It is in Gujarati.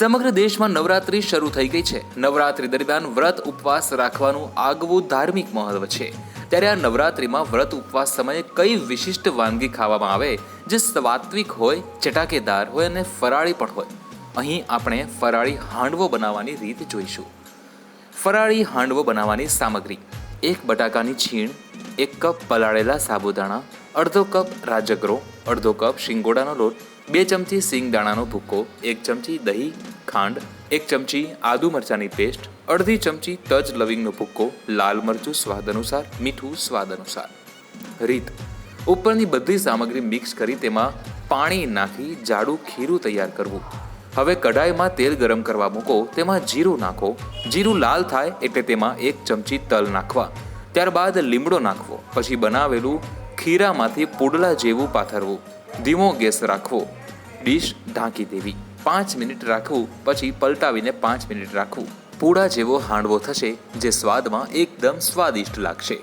સમગ્ર દેશમાં નવરાત્રી શરૂ થઈ ગઈ છે. નવરાત્રી દરમિયાન વ્રત ઉપવાસ રાખવાનું આગવું ધાર્મિક મહત્વ છે. ત્યારે આ નવરાત્રિમાં વ્રત ઉપવાસ સમયે કઈ વિશિષ્ટ વાનગી ખાવામાં આવે, જે સ્વાત્વિક હોય, ચટાકેદાર હોય અને ફરાળી પણ હોય. અહીં આપણે ફરાળી હાંડવો બનાવવાની રીત જોઈશું. ફરાળી હાંડવો બનાવવાની સામગ્રી. એક બટાકાની છીણ, એક કપ પલાળેલા સાબુદાણા, અડધો કપ રાજગરો, અડધો કપ શિંગોડાનો લોટ, બે ચમચી સિંગદાણાનો ભૂકો, એક ચમચી દહીં ખાંડ, એક ચમચી આદુ મરચાંની પેસ્ટ અડધી ચમચી તજ લવિંગનો ભૂક્કો, લાલ મરચું સ્વાદ અનુસાર, મીઠું સ્વાદ અનુસાર. રીત. ઉપરની બધી સામગ્રી મિક્સ કરી તેમાં પાણી નાખી જાડું ખીરું તૈયાર કરવું. હવે કઢાઈમાં તેલ ગરમ કરવા મૂકો, તેમાં જીરું નાખો. જીરું લાલ થાય એટલે તેમાં એક ચમચી તલ નાખવા. ત્યારબાદ લીમડો નાખવો, પછી બનાવેલું ખીરામાંથી પુડલા જેવું પાથરવું. ધીમો ગેસ રાખવો. ડીશ ઢાંકી દેવી. પાંચ મિનિટ રાખવું પછી પલટાવીને પાંચ મિનિટ રાખવું પૂડા જેવો હાંડવો થશે, જે સ્વાદમાં એકદમ સ્વાદિષ્ટ લાગશે.